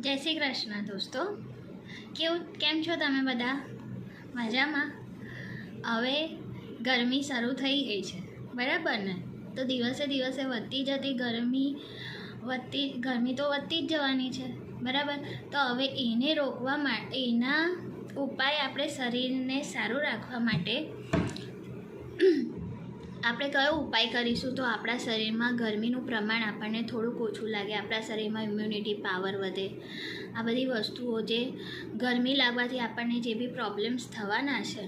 જય શ્રી કૃષ્ણ દોસ્તો. કેવું, કેમ છો તમે બધા? મજામાં? હવે ગરમી શરૂ થઈ ગઈ છે. બરાબર ને? તો દિવસે દિવસે વધતી જતી ગરમી, વધતી, ગરમી તો વધતી જ જવાની છે. બરાબર? તો હવે એને રોકવા માટે એના ઉપાય આપણે શરીરને સારું રાખવા માટે આપણે કયો ઉપાય કરીશું તો આપણા શરીરમાં ગરમીનું પ્રમાણ આપણને થોડુંક ઓછું લાગે, આપણા શરીરમાં ઇમ્યુનિટી પાવર વધે. આ બધી વસ્તુઓ જે ગરમી લાગવાથી આપણને જે બી પ્રોબ્લેમ્સ થવાના છે.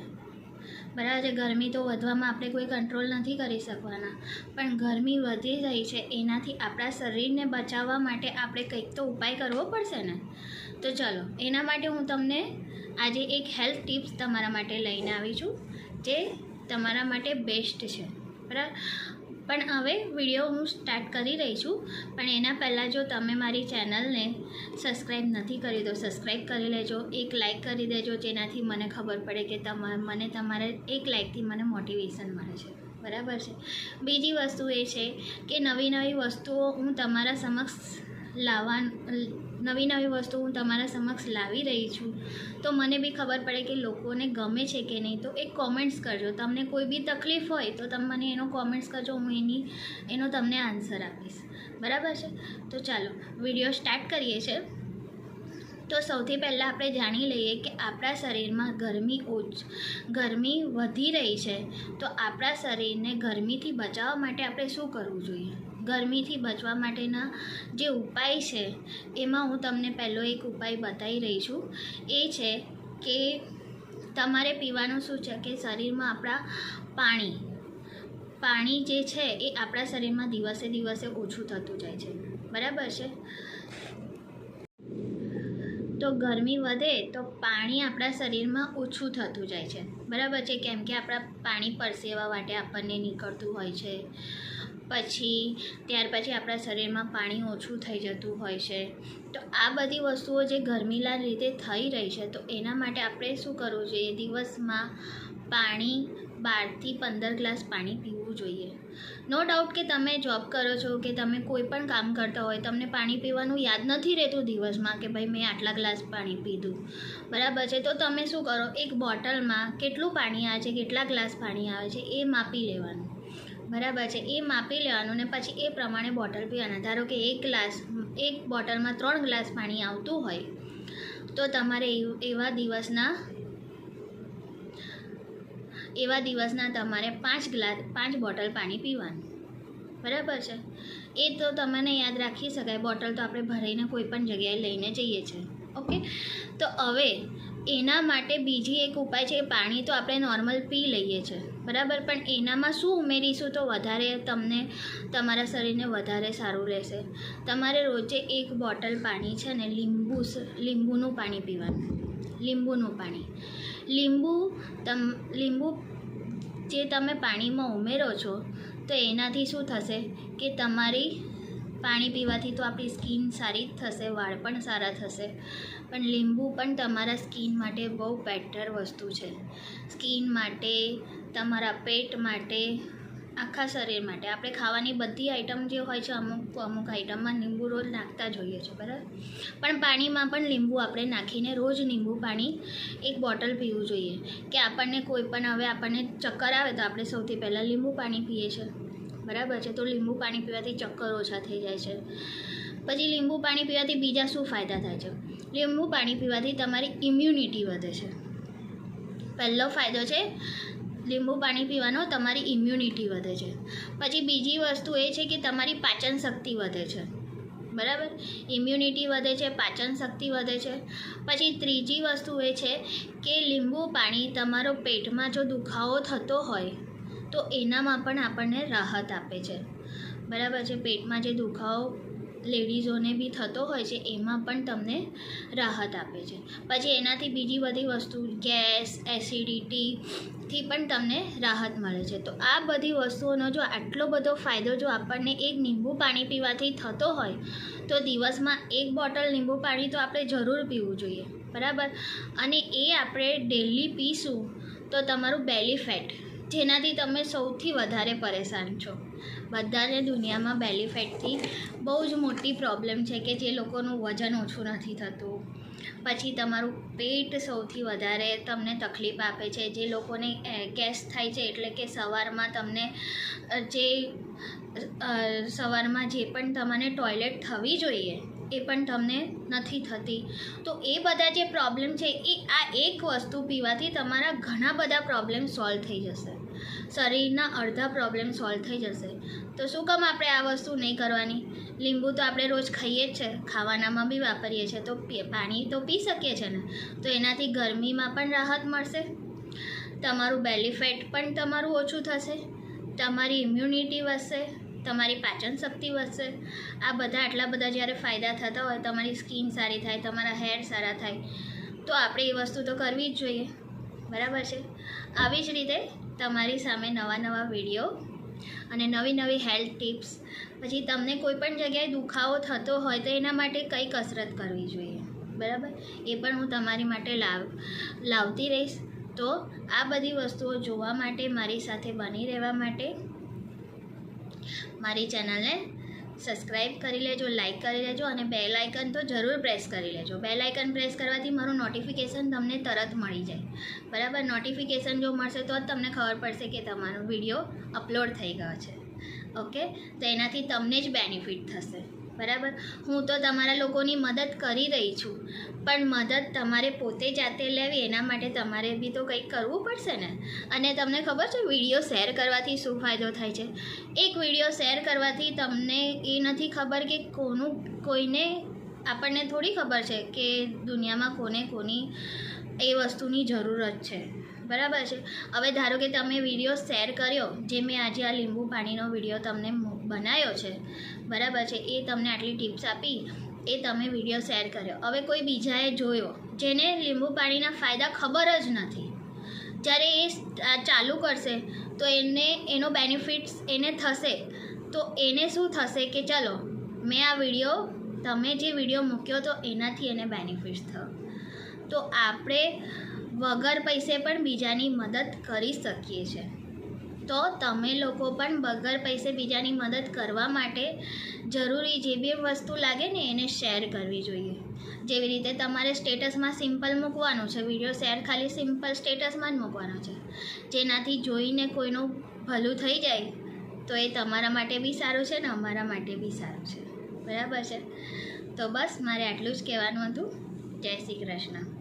બરાબર છે, ગરમી તો વધવામાં આપણે કોઈ કંટ્રોલ નથી કરી શકવાના, પણ ગરમી વધી રહી છે, એનાથી આપણા શરીરને બચાવવા માટે આપણે કંઈક તો ઉપાય કરવો પડશે ને? તો ચલો, એના માટે હું તમને આજે એક હેલ્થ ટિપ્સ તમારા માટે લઈને આવી છું, જે તમારા માટે બેસ્ટ છે. બરાબર? પણ હવે વીડિયો હું સ્ટાર્ટ કરી રહી છું. પણ એના પહેલાં જો તમે મારી ચેનલને સબસ્ક્રાઈબ નથી કરી તો સબસ્ક્રાઈબ કરી લેજો. એક લાઇક કરી દેજો જેનાથી મને ખબર પડે કે તમા, મને તમારે એક લાઇકથી મને મોટિવેશન મળે છે. બરાબર છે? બીજી વસ્તુ એ છે કે નવી નવી વસ્તુઓ હું તમારા સમક્ષ લાવવા નવી નવી વસ્તુ હું તમારા સમક્ષ લાવી રહી છું. તો મને બી ખબર પડે કે લોકોને ગમે છે કે નહીં. તો એક કોમેન્ટ્સ કરજો. તમને કોઈ બી તકલીફ હોય તો તમે મને એનો કોમેન્ટ્સ કરજો. હું એની એનો તમને આન્સર આપીશ. બરાબર છે? તો ચાલો વીડિયો સ્ટાર્ટ કરીએ છીએ તો સૌથી પહેલાં આપણે જાણી લઈએ કે આપણા શરીરમાં ગરમી ઓછ ગરમી વધી રહી છે. તો આપણા શરીરને ગરમીથી બચાવવા માટે આપણે શું કરવું જોઈએ? ગરમીથી બચવા માટેના જે ઉપાય છે, એમાં હું તમને પહેલો એક ઉપાય બતાવી રહી છું. એ છે કે તમારે પીવાનું શું છે કે શરીરમાં આપણા પાણી પાણી જે છે એ આપણા શરીરમાં દિવસે દિવસે ઓછું થતું જાય છે. બરાબર છે? તો ગરમી વધે તો પાણી આપણા શરીરમાં ઓછું થતું જાય છે. બરાબર છે? કેમ કે આપણા પાણી પરસેવા માટે આપણને નીકળતું હોય છે. પછી, ત્યાર પછી આપણા શરીરમાં પાણી ઓછું થઈ જતું હોય છે. તો આ બધી વસ્તુઓ જે ગરમીલા રીતે થઈ રહી છે, તો એના માટે આપણે શું કરવું જોઈએ? દિવસમાં પાણી, બારથી પંદર ગ્લાસ પાણી પીવું જોઈએ. નો ડાઉટ કે તમે જોબ કરો છો, કે તમે કોઈ પણ કામ કરતા હોય, તમને પાણી પીવાનું યાદ નથી રહેતું દિવસમાં કે ભાઈ મેં આટલા ગ્લાસ પાણી પીધું. બરાબર છે? તો તમે શું કરો? એક બોટલમાં કેટલું પાણી આવે છે? કેટલા ગ્લાસ પાણી આવે છે? એ માપી લેવાનું. બરાબર છે. એ માપી લેવાનું ને પછી એ પ્રમાણે બોટલ પીવાના. ધારો કે એક ગ્લાસ, એક બોટલમાં ત્રણ ગ્લાસ પાણી આવતું હોય, તો તમારે એવ- દિવસના, એવા દિવસના તમારે પાંચ ગ્લાસ પાંચ બોટલ પાણી પીવાનું. બરાબર છે? એ તો તમને યાદ રાખી શકાય. બોટલ તો આપણે ભરાઈને કોઈ પણ જગ્યાએ લઈને જઈએ છીએ. ઓકે? તો હવે એના માટે બીજી એક ઉપાય છે પાણી તો આપણે નોર્મલ પી લઈએ છીએ બરાબર? પણ એનામાં શું ઉમેરીશું તો વધારે તમને તમારા શરીરને વધારે સારું રહેશે. તમારે રોજે એક બોટલ પાણી છે ને, લીંબુ લીંબુનું પાણી પીવાનું. લીંબુનું પાણી. લીંબુ તમ, લીંબુ જે તમે પાણીમાં ઉમેરો છો, તો એનાથી શું થશે કે તમારી પાણી પીવાથી તો આપણી સ્કિન સારી જ થશે, વાળ પણ સારા થશે. પણ લીંબુ પણ તમારા સ્કિન માટે બહુ બેટર વસ્તુ છે. સ્કિન માટે, તમારા પેટ માટે, આખા શરીર માટે. આપણે ખાવાની બધી આઈટમ જે હોય છે, અમુક અમુક આઈટમમાં લીંબુ રોજ નાખતા જોઈએ છે બરાબર? પણ પાણીમાં પણ લીંબુ આપણે નાખીને રોજ લીંબુ પાણી એક બોટલ પીવું જોઈએ. કે આપણને કોઈ પણ, હવે આપણને ચક્કર આવે તો આપણે સૌથી પહેલાં લીંબુ પાણી પીએ છીએ. બરાબર છે. તો લીંબુ પાણી પીવાથી ચક્કર ઓછા થઈ જાય છે. પછી લીંબુ પાણી પીવાથી બીજા શું ફાયદા થાય છે? લીંબુ પાણી પીવાથી તમારી ઇમ્યુનિટી વધે છે. પહેલો ફાયદો છે, લીંબુ પાણી પીવાનો તમારી ઇમ્યુનિટી વધે છે. પછી બીજી વસ્તુ એ છે કે તમારી પાચન શક્તિ વધે છે. બરાબર? ઇમ્યુનિટી વધે છે, પાચન શક્તિ વધે છે. પછી ત્રીજી વસ્તુ એ છે કે લીંબુ પાણી તમારો પેટમાં જો દુખાવો થતો હોય તો એનામાં પણ આપણને રાહત આપે છે. બરાબર છે, પેટમાં જે દુખાવો લેડીઝોને બી થતો હોય છે, એમાં પણ તમને રાહત આપે છે. પછી એનાથી બીજી બધી વસ્તુ, ગેસ એસિડિટીથી પણ તમને રાહત મળે છે. તો આ બધી વસ્તુઓનો જો આટલો બધો ફાયદો જો આપણને એક લીંબુ પાણી પીવાથી થતો હોય, તો દિવસમાં એક બોટલ લીંબુ પાણી તો આપણે જરૂર પીવું જોઈએ. બરાબર? અને એ આપણે ડેલી પીશું તો તમારું બેલી ફેટ જેનાથી તમે સૌથી વધારે પરેશાન છો. બધાને દુનિયામાં બેલી ફેટથી બહુ જ મોટી પ્રોબ્લેમ છે કે જે લોકોનું વજન ઓછું નથી થતું. પછી તમારું પેટ સૌથી વધારે તમને તકલીફ આપે છે. જે લોકોને ગેસ થાય છે એટલે કે સવારમાં તમને જે સવારમાં જે પણ તમને ટોયલેટ થવી જોઈએ, એ પણ તમને નથી થતી. તો એ બધા જે પ્રોબ્લેમ છે એ આ એક વસ્તુ પીવાથી તમારા ઘણા બધા પ્રોબ્લેમ સોલ્વ થઈ જશે. શરીરના અડધા પ્રોબ્લેમ સોલ્વ થઈ જશે. તો શું કામ આપણે આ વસ્તુ નહીં કરવાની? લીંબુ તો આપણે રોજ ખાઈએ જ છે. ખાવાનામાં બી વાપરીએ છીએ. તો પાણી તો પી શકીએ છીએ ને? તો એનાથી ગરમીમાં પણ રાહત મળશે. તમારું બેલી ફેટ પણ તમારું ઓછું થશે. તમારી ઇમ્યુનિટી વધશે. તમારી પાચન શક્તિ વધશે. આ બધા આટલા બધા જ્યારે ફાયદા થતા હોય, તમારી સ્કિન સારી થાય, તમારા હેર સારા થાય, તો આપણે એ વસ્તુ તો કરવી જ જોઈએ. બરાબર છે? આવી જ રીતે તમારી સામે નવા નવા વીડિયો અને નવી નવી હેલ્થ ટિપ્સ. પછી તમને કોઈ પણ જગ્યાએ દુખાવો થતો હોય તો એના માટે કઈ કસરત કરવી જોઈએ. બરાબર? એ પણ હું તમારી માટે લાવ, લાવતી રહીશ. તો આ બધી વસ્તુઓ જોવા માટે, મારી સાથે બની રહેવા માટે, મારી ચેનલને સબસ્ક્રાઈબ કરી લેજો લાઇક કરી લેજો અને બેલ આઇકન તો જરૂર પ્રેસ કરી લેજો. બેલ આઇકન પ્રેસ કરવાથી મારું નોટિફિકેશન તમને તરત મળી જાય. બરાબર? નોટિફિકેશન જો મળશે તો જ તમને ખબર પડશે કે તમારો વીડિયો અપલોડ થઈ ગયો છે. ઓકે તો એનાથી તમને જ બેનિફિટ થશે. બરાબર? હું તો તમારા લોકોની મદદ કરી રહી છું. પણ મદદ તમારે પોતે જાતે લેવી, એના માટે તમારે બી તો કંઈક કરવું પડશે ને? અને તમને ખબર છે, વીડિયો શેર કરવાથી શું ફાયદો થાય છે? એક વીડિયો શેર કરવાથી તમને એ નથી ખબર કે કોનું, કોઈને, આપણને થોડી ખબર છે કે દુનિયામાં કોને કોની એ વસ્તુની જરૂરત છે. બરાબર છે? હવે ધારો કે તમે વીડિયો શેર કર્યો, જે મેં આજે આ લીંબુ પાણીનો વીડિયો તમને બનાવ્યો છે. બરાબર છે. એ તમને આટલી ટિપ્સ આપી, એ તમે વીડિયો શેર કર્યો. હવે કોઈ બીજાએ જોયો, જેને લીંબુ પાણીના ફાયદા ખબર જ નથી. જ્યારે એ ચાલુ કરશે, તો એને, એનો બેનિફિટ્સ એને થશે. તો એને શું થશે કે ચલો, મેં આ વીડિયો તમે જે વીડિયો મૂક્યો તો એનાથી એને બેનિફિટ્સ થયો. તો આપણે વગર પૈસે પણ બીજાની મદદ કરી શકીએ છીએ. તો તમે લોકો પણ વગર પૈસે બીજાની મદદ કરવા માટે જરૂરી જે બી વસ્તુ લાગે ને એને શેર કરવી જોઈએ. જેવી રીતે તમારે સ્ટેટસમાં સિમ્પલ મૂકવાનું છે, વીડિયો શેર ખાલી સિમ્પલ સ્ટેટસમાં જ મૂકવાનો છે. જેનાથી જોઈને કોઈનું ભલું થઈ જાય, તો એ તમારા માટે બી સારું છે ને અમારા માટે બી સારું છે. બરાબર છે? તો બસ મારે આટલું જ કહેવાનું હતું. જય શ્રી કૃષ્ણ.